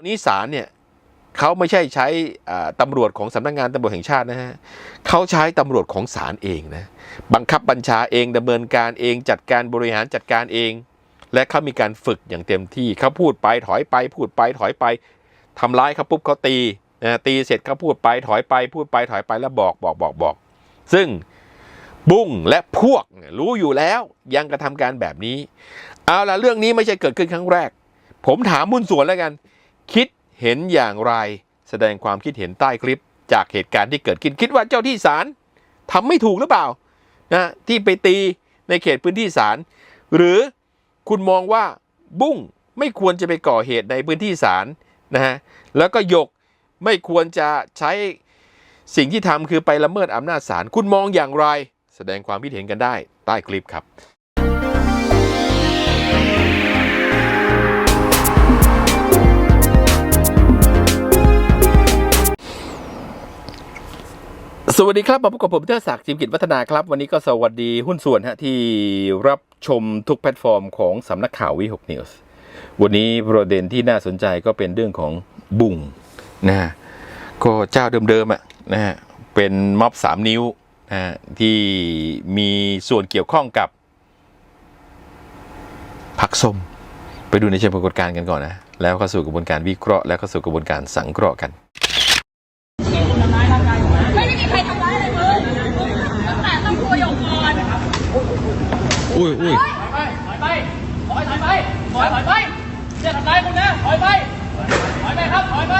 วันนี้ศาลเนี่ยเขาไม่ใช่ใช้ตำรวจของสำนักงานตำรวจแห่งชาตินะฮะเขาใช้ตำรวจของศาลเองนะบังคับบัญชาเองดำเนินการเองจัดการบริหารจัดการเอง และเขามีการฝึกอย่างเต็มที่เขาพูดไปถอยไป พูดไปถอยไปทำร้ายเขาปุ๊บเขาตีนะตีเสร็จเขาพูดไปถอยไป พูดไปถอยไปแล้วบอกบอกบอกบอก ซึ่งบุ้งและพวกรู้อยู่แล้วยังกระทำการแบบนี้ เอาละเรื่องนี้ไม่ใช่เกิดขึ้นครั้งแรก ผมถามมุนส่วนแล้วกัน คิดเห็นอย่างไร แสดงความคิดเห็นใต้คลิป จากเหตุการณ์ที่เกิดขึ้นคิดว่าเจ้าที่ศาลทำไม่ถูกหรือเปล่านะที่ไปตีในเขตพื้นที่ศาลหรือคุณมองว่าบุ้งไม่ควรจะไปก่อเหตุในพื้นที่ศาลนะฮะแล้วก็ยกไม่ควรจะใช้สิ่งที่ทำคือไปละเมิดอำนาจศาลคุณมองอย่างไร แสดงความคิดเห็นกันได้ใต้คลิปครับ สวัสดีครับมาพบกับผมเทอศักดิ์จิมกิจวัฒนาครับ วันนี้ก็สวัสดีหุ้นส่วนฮะที่รับชมทุกแพลตฟอร์มของสำนักข่าววิหกนิวส์วันนี้ประเด็นที่น่าสนใจก็เป็นเรื่องของบุ้งนะฮะก็เจ้าเดิมๆอะนะฮะเป็นม็อบสามนิ้วนะฮะที่มีส่วนเกี่ยวข้องกับผักส้ม ไปดูในเชิงปรากฏการณ์กันก่อนนะ แล้วเข้าสู่กระบวนการวิเคราะห์แล้วเข้าสู่กระบวนการสังเคราะห์กัน ไม่ได้มีใครทำร้ายอะไรเลยตั้งแต่ต้องตัวหยกก่ อนอุ้ยอุ้ยถอยไป ถอยถอยไป ถอยถอยไปจะทำร้ายคุณนะ ถอยไป ถอยไปครับ ถอยไป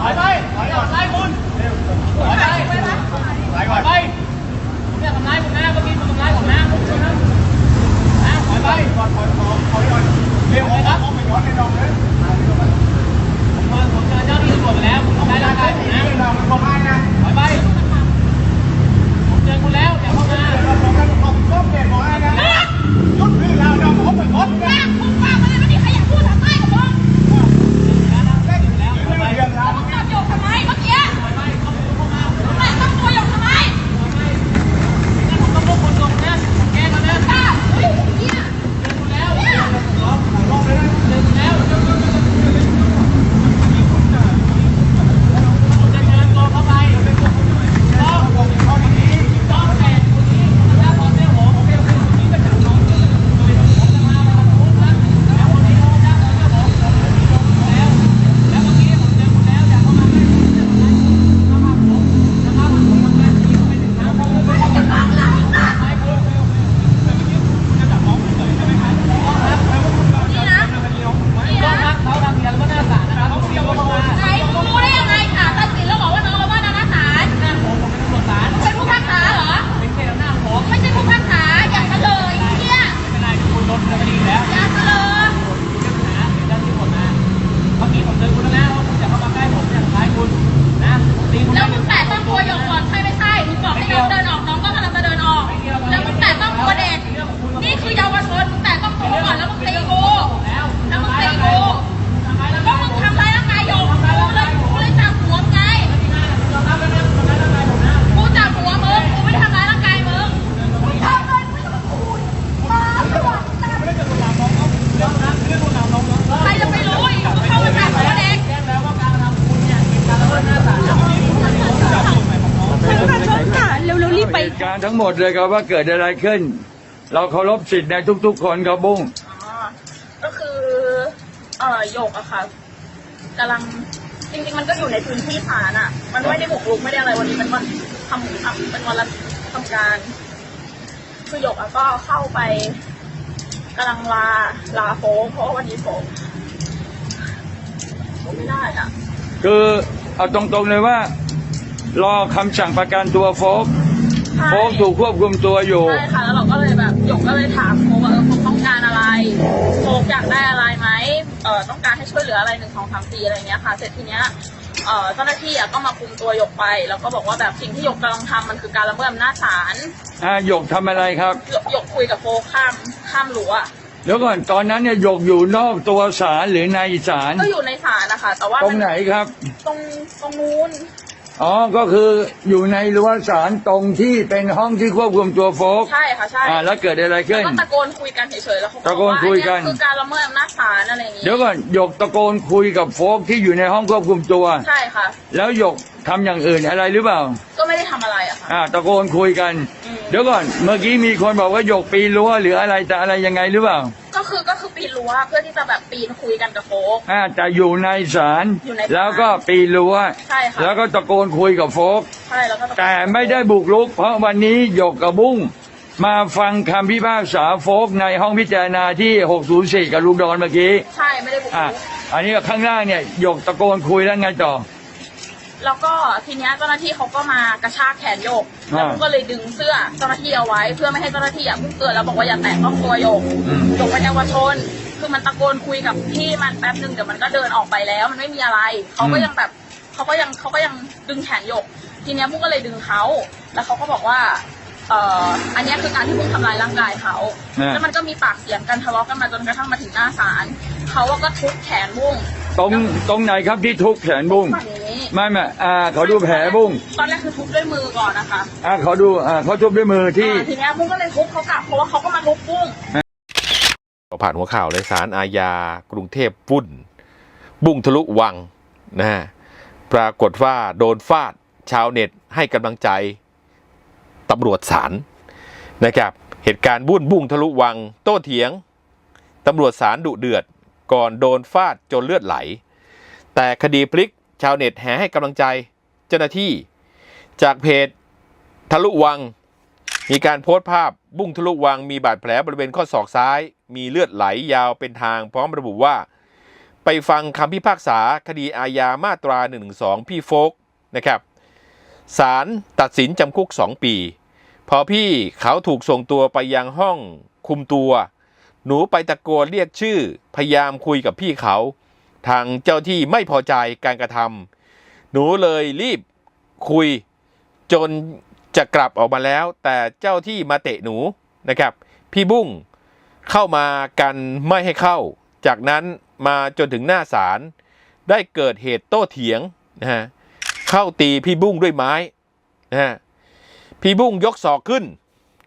ถอยไป ถอยทำร้ายคุณถอยไป ถอยไปผมจะทำร้ายคุณนะ เมื่อกี้คุณทำร้ายผมนะผมช่วยนะนะถอยไปถอยถอยถอยถอยถอยเร็วครับผมไปย้อนในดองเลยผมผมเจอเจ้าที่ตำรวจไปแล้ว คุณทำร้ายร่างกายผมนะถอยไปผม เจอคุณแล้วอย่าเข้ามา แม่คุณฟังมาเลยไม่มีใครอยากพูดทำไมกับมึงแล้วมึงจับหยกทำไมเมื่อกี้ทำไมต้องตัวหยกทำไมป้าเฮ้ยเนี่ยเนี่ย ไหนมึงรู้ได้ยังไงค่ะตัดสินแล้วบอกว่าน้องละเมิดอำนาจศาลเป็นผู้พิพากษาเหรอ ไม่ใช่ผู้พิพากษาอย่าเฉลยเนี่ยอย่าเฉลย แล้วมึงแตะต้องตัวหยกก่อนใช่ไม่ใช่มึงบอกให้น้องเดินออกน้องก็กำลังจะเดินออก แล้วมึงแตะต้องตัวเด็กนี่คือเยาวชนมึงแตะต้องตัวก่อนแล้วมึงตีกูแล้วมึงตีกูก็มึงทำร้ายร่างกายหยกกูเลยกูเลยจับหัวมึงไงกูจับหัวมึงกูไม่ได้ทำร้ายร่างกายมึงมึงทำเลยไม่ต้องพูดมาไม่บอกใครจะไปรู้อีกมึงเข้ามาจับหัวเด็ก เร็วๆรีบไปเหตุการณ์ทั้งหมดเลยครับว่าเกิดอะไรขึ้น เราเคารพสิทธิ์ในทุก ๆ คนครับบุ้งอ๋อก็คือเอ่อหยกอะค่ะกำลังจริง ๆ มันก็อยู่ในพื้นที่ศาลอะมันไม่ได้บุกรุกไม่ได้อะไรวันนี้เป็นวันทำทำเป็นวันรับทำการ คือหยกอะก็เข้าไปกำลังลาลาโฟกเพราะว่าวันนี้โฟกโฟกไม่ได้อะคือเอาตรงๆเลยว่า รอคำสั่งประกันตัวโฟกใช่ โฟกถูกควบคุมตัวอยู่ ใช่ค่ะแล้วเราก็เลยแบบหยกก็เลยถามโฟกว่าเออโฟกต้องการอะไรโฟกอยากได้อะไรไหมเออต้องการให้ช่วยเหลืออะไรหนึ่งสองสามสี่อะไรเงี้ยค่ะ เสร็จทีเนี้ยเออเจ้าหน้าที่อะก็มาคุมตัวหยกไป แล้วก็บอกว่าแบบสิ่งที่หยกกำลังทำมันคือการละเมิดอำนาจศาลอ่าหยกทำอะไรครับ หยกหยกคุยกับโฟกข้ามข้ามรั้วแล้วก่อนตอนนั้นเนี่ยหยกอยู่นอกตัวศาลหรือในศาลก็อยู่ในศาลนะคะแต่ว่าตรงไหนครับ ตรงตรงนู้น อ๋อ ก็คืออยู่ในรั้วศาลตรงที่เป็นห้องที่ควบคุมตัวโฟกใช่ค่ะใช่อ่าแล้วเกิดอะไรแล้วขึ้น ก็ตะโกนคุยกันเฉยๆแล้วเขาตะโกนคุยกันว่าเคือการละเมิดอำนาจศาลอะไรอย่างงี้ เดี๋ยวก่อนหยกตะโกนคุยกับโฟกที่อยู่ในห้องควบคุมตัว ใช่ค่ะ แล้วหยกทำอย่างอื่นอะไรหรือเปล่า ก็ไม่ได้ทำอะไรอะค่ะ อ่า ตะโกนคุยกัน อืม เดี๋ยวก่อน เมื่อกี้มีคนบอกว่าหยกปีนรั้วหรืออะไรแต่อะไรยังไงหรือเปล่า ก็คือก็คือปีนรั้วเพื่อที่จะแบบปีนคุยกันกับโฟก อ่าแต่อยู่ในศาลอยู่ในศาลแล้วก็ปีนรั้วใช่ค่ะ แล้วก็ตะโกนคุยกับโฟก ใช่แล้วก็ะโกนแต่ไม่ได้บุกรุก เพราะวันนี้หยกกับบุ้ง มาฟังคำพิพากษาโฟกในห้องพิจารณาที่ 604 กับลุงดอนเมื่อกี้ ใช่ไม่ได้บุกอะรุก อันนี้ข้างล่างเนี่ยหยกตะโกนคุยแล้วไงต่อ แล้วก็ทีเนี้ยเจ้าหน้าที่เขาก็มากระชากแขนโยกแล้วอ่ามุกก็เลยดึงเสื้อเจ้าหน้าที่เอาไว้ เพื่อไม่ให้เจ้าหน้าที่อะมุกเตือนแล้วบอกว่าอย่าแตะต้องตัวโยกอืม โยกเป็นเยาวชน คือมันตะโกนคุยกับพี่มันแป๊บนึงเดี๋ยวมันก็เดินออกไปแล้ว มันไม่มีอะไรเขาก็ยังแบบเขาก็ยังเขาก็ยังดึงแขนโยก ทีเนี้ยมุกก็เลยดึงเขาแล้วเขาก็บอกว่าเอ่ออันเนี้ยคือการที่มุกทำร้ายร่างกายเขา อ่า แล้วมันก็มีปากเสียงกันทะเลาะกันมาจนกระทั่งมาถึงหน้าศาลเขาอะก็ทุบแขนบุ้งตรงตรงไหนครับที่ทุบแขนบุ้งฝั่งนี้ ไม่ไม่อ่าเขาดูแผลบุ้งตอนแรกคือทุบด้วยมือก่อนนะคะอ่าเขาดูอ่าเขาทุบด้วยมือที่ อ่าทีเนี้ยบุ้งก็เลยทุบเขากลับเพราะว่าเขาก็มาทุบบุ้ง ผ่านหัวข่าวเลยสารอาญากรุงเทพวุ่น บุ้งทะลุวังนะฮะปรากฏว่าโดนฟาดชาวเน็ตให้กำลังใจตำรวจศาลนะครับ เหตุการณ์บุ้นบุ้งทะลุวัง โต้เถียงตำรวจศาลดุเดือด ก่อนโดนฟาดจนเลือดไหล แต่คดีพลิก ชาวเน็ตแห่ให้กำลังใจเจ้าหน้าที่ จากเพจทะลุวัง มีการโพสต์ภาพบุ้งทะลุวัง มีบาดแผลบริเวณข้อศอกซ้าย มีเลือดไหลยาวเป็นทางพร้อมระบุว่า ไปฟังคำพิพากษาคดีอาญามาตรา112พี่โฟกนะครับศาลตัดสินจำคุก 2 ปี พอพี่เขาถูกส่งตัวไปยังห้องคุมตัว หนูไปตะโกนเรียกชื่อ พยายามคุยกับพี่เขา ทางเจ้าที่ไม่พอใจการกระทำหนูเลยรีบคุยจนจะกลับออกมาแล้ว แต่เจ้าที่มาเตะหนูนะครับ พี่บุ้งเข้ามากันไม่ให้เข้า จากนั้นมาจนถึงหน้าศาลได้เกิดเหตุโต้เถียงนะฮะเข้าตีพี่บุ้งด้วยไม้นะฮะพี่บุ้งยกศอกขึ้น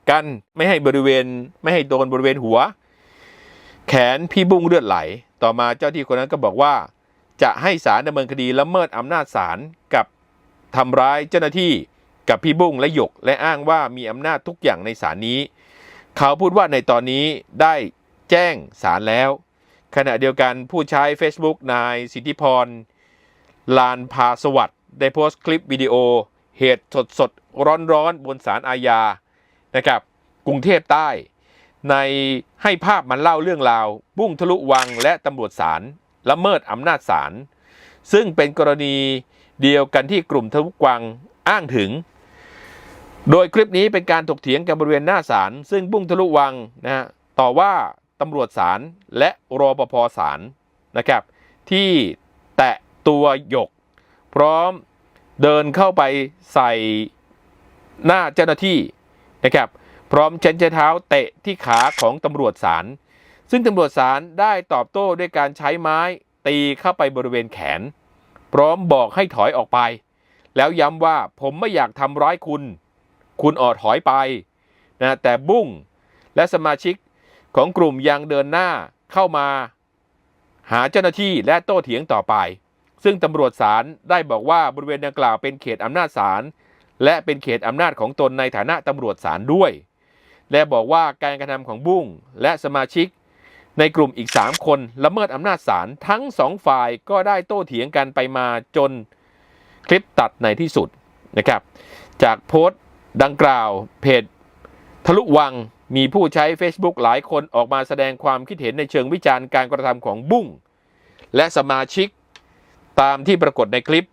กันไม่ให้บริเวณไม่ให้โดนบริเวณหัว แขนพี่บุ้งเลือดไหล ต่อมาเจ้าที่คนนั้นก็บอกว่า จะให้ศาลดำเนินคดีละเมิดอำนาจศาลกับทำร้ายเจ้าหน้าที่กับพี่บุ้งและหยก และอ้างว่ามีอำนาจทุกอย่างในศาลนี้ เขาพูดว่าในตอนนี้ได้แจ้งศาลแล้ว ขณะเดียวกันผู้ใช้ Facebook นายสิทธิพร ลานพาสวัสด์ได้โพสต์คลิปวิดีโอ เหตุสดสดร้อนร้อนๆบนศาลอาญานะครับกรุงเทพใต้ ในให้ภาพมันเล่าเรื่องราวบุ้งทะลุวังและตำรวจศาลละเมิดอำนาจศาลซึ่งเป็นกรณีเดียวกันที่กลุ่มทะลุวังอ้างถึง โดยคลิปนี้เป็นการถกเถียงกันบริเวณหน้าศาลซึ่งบุ้งทะลุวังนะฮะต่อว่าตำรวจศาลและรอปภศาลนะครับที่แตะตัวหยก พร้อมเดินเข้าไปใส่หน้าเจ้าหน้าที่นะครับ พร้อมเช็นเท้าเตะที่ขาของตำรวจศาลซึ่งตำรวจศาลได้ตอบโต้ด้วยการใช้ไม้ตีเข้าไปบริเวณแขน พร้อมบอกให้ถอยออกไป แล้วย้ำว่าผมไม่อยากทำร้ายคุณ คุณออดถอยไปนะแต่บุ้งและสมาชิกของกลุ่มยังเดินหน้าเข้ามา หาเจ้าหน้าที่และโต้เถียงต่อไป ซึ่งตำรวจศาลได้บอกว่าบริเวณดังกล่าวเป็นเขตอำนาจศาลและเป็นเขตอำนาจของตนในฐานะตำรวจศาลด้วย และบอกว่าการกระทำของบุ้งและสมาชิก ในกลุ่มอีก 3 คนละเมิดอำนาจศาลทั้งสองฝ่ายก็ได้โต้เถียงกันไปมาจนคลิปตัดในที่สุดนะครับ จากโพสต์ดังกล่าวเพจทะลุวังมีผู้ใช้ Facebook หลายคนออกมาแสดงความคิดเห็นในเชิงวิจารณ์การกระทำของบุ้งและสมาชิกตามที่ปรากฏในคลิป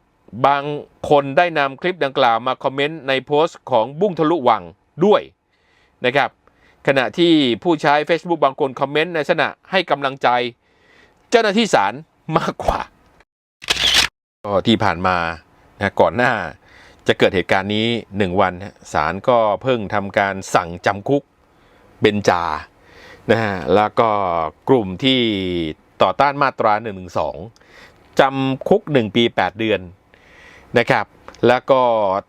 บางคนได้นำคลิปดังกล่าวมาคอมเมนต์ในโพสต์ของบุ้งทะลุวังด้วย นะครับขณะที่ผู้ใช้ Facebook บางคนคอมเมนต์ในลักษณะให้กำลังใจ เจ้าหน้าที่ศาลมากกว่าก็ที่ผ่านมานะก่อนหน้าจะเกิดเหตุการณ์นี้หนึ่งวันศาลก็เพิ่งทำการสั่งจำคุกเบนจานะฮะแล้วก็กลุ่มที่ต่อต้านมาตรา1นึจำคุก 1 ปี 8 เดือนนะครับ แล้วก็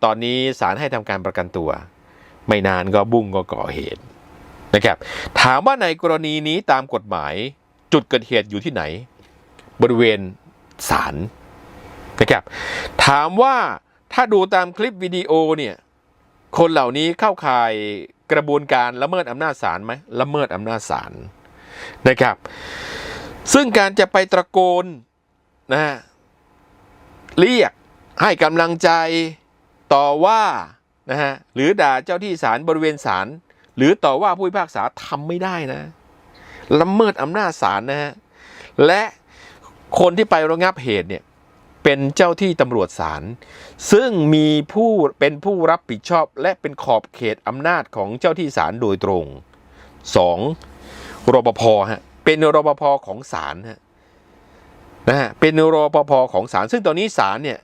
ตอนนี้ศาลให้ทำการประกันตัว ไม่นานก็บุ้งก็ก่อเหตุนะครับ ถามว่าในกรณีนี้ตามกฎหมายจุดเกิดเหตุอยู่ที่ไหน บริเวณศาลนะครับ ถามว่าถ้าดูตามคลิปวิดีโอเนี่ยคนเหล่านี้เข้าข่ายกระบวนการละเมิดอำนาจศาลไหมละเมิดอำนาจศาลนะครับ ซึ่งการจะไปตะโกนนะฮะเรียกให้กำลังใจต่อว่า นะฮะหรือด่าเจ้าที่ศาลบริเวณศาลหรือต่อว่าผู้พิพากษาทำไม่ได้นะละเมิดอำนาจศาลนะฮะและคนที่ไประงับเหตุเนี่ยเป็นเจ้าที่ตำรวจศาลซึ่งมีผู้เป็นผู้รับผิดชอบ และเป็นขอบเขตอำนาจของเจ้าที่ศาลโดยตรง 2. รปภฮะเป็นรปภของศาลฮะนะฮะเป็นรปภของศาลซึ่งตอนนี้ศาลเนี่ย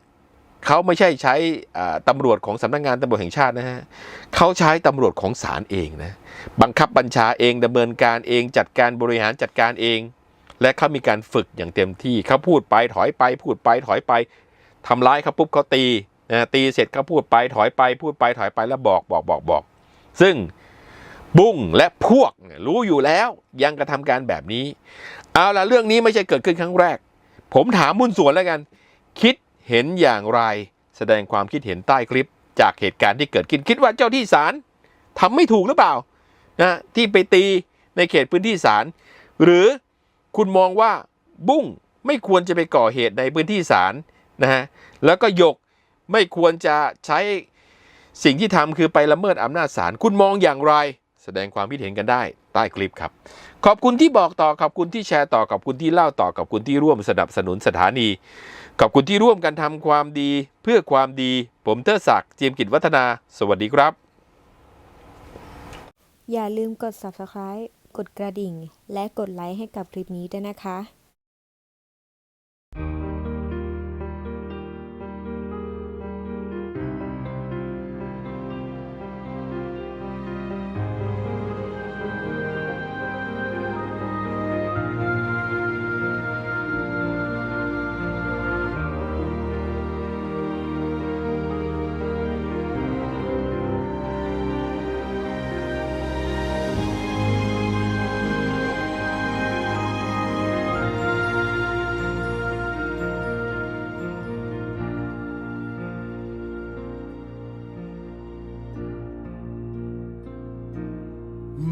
เขาไม่ใช่ใช้ตำรวจของสำนักงานตำรวจแห่งชาตินะฮะเขาใช้ตำรวจของศาลเองนะบังคับบัญชาเองดำเนินการเองจัดการบริหารจัดการเอง และเขามีการฝึกอย่างเต็มที่เขาพูดไปถอยไป พูดไปถอยไปทำร้ายเขาปุ๊บเขาตีนะตีเสร็จเขาพูดไปถอยไป พูดไปถอยไปแล้วบอกบอกบอกบอก ซึ่งบุ้งและพวกรู้อยู่แล้วยังกระทำการแบบนี้ เอาล่ะเรื่องนี้ไม่ใช่เกิดขึ้นครั้งแรก ผมถามมุนส่วนแล้วกัน คิด เห็นอย่างไรแสดงความคิดเห็นใต้คลิป จากเหตุการณ์ที่เกิดขึ้นคิดว่าเจ้าที่ศาลทำไม่ถูกหรือเปล่านะที่ไปตีในเขตพื้นที่ศาลหรือคุณมองว่าบุ้งไม่ควรจะไปก่อเหตุในพื้นที่ศาลนะฮะแล้วก็ยกไม่ควรจะใช้สิ่งที่ทำคือไปละเมิดอำนาจศาลคุณมองอย่างไร แสดงความคิดเห็นกันได้ใต้คลิปครับ ขอบคุณที่บอกต่อขอบคุณที่แชร์ต่อขอบคุณที่เล่าต่อขอบคุณที่ร่วมสนับสนุนสถานี ขอบคุณที่ร่วมกันทำความดีเพื่อความดี ผมเทอศักดิ์เจียมกิจวัฒนา สวัสดีครับ อย่าลืมกด subscribe กดกระดิ่ง และกดไลค์ให้กับคลิปนี้ด้วยนะคะ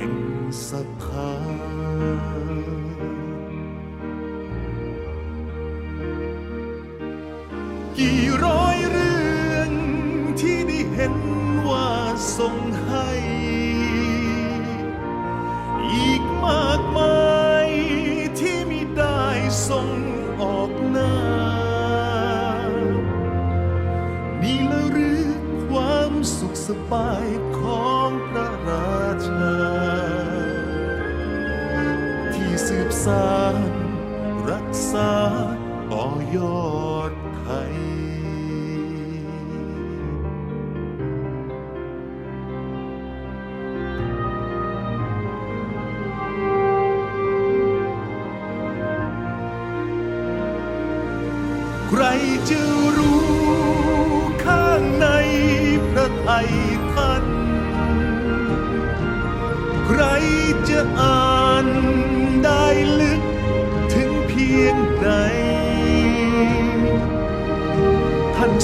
ห่งศรัทธากี่ร้อยเรื่องที่ได้เห็นว่าทรงให้ อีกมากมายที่มิได้ทรงออกหน้า นี่ละหรือความสุขสบายของพระราชา สานรักษาต่อยอดไทย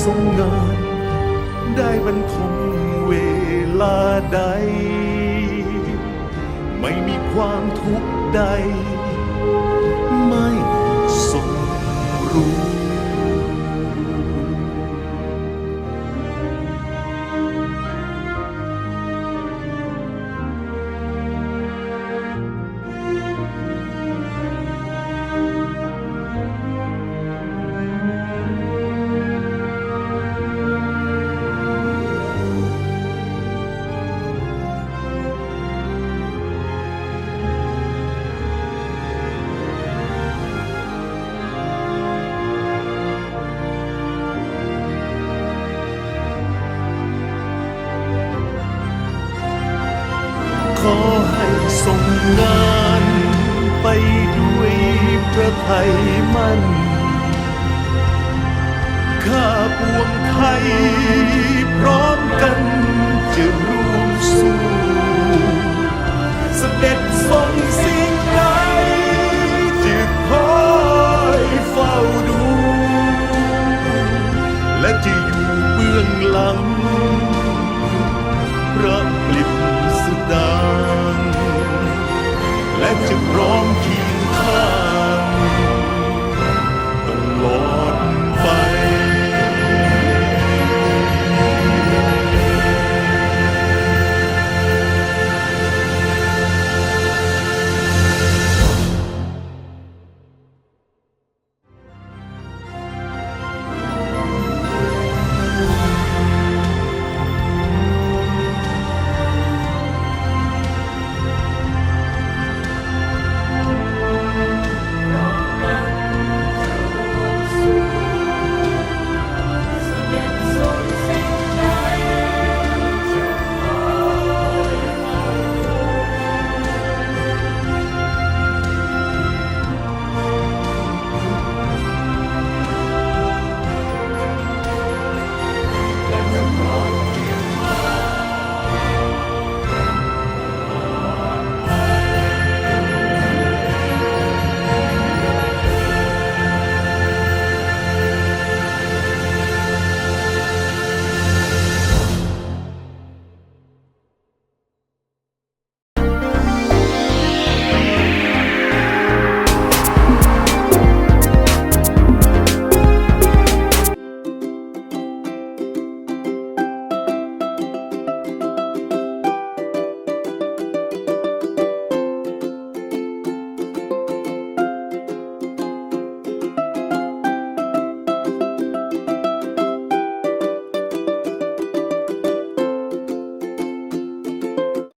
ทรงงาน ได้บรรทมเวลาใด ไม่มีความทุกข์ใด ไทยมั่นข้าปวงไทย พร้อมกันจะร่วมสู้เสด็จทรงสิ่งใดจะคอยเฝ้าดู และจะอยู่เบื้องหลังพระปลิบสดางและจะพร้อมเคียงข้าง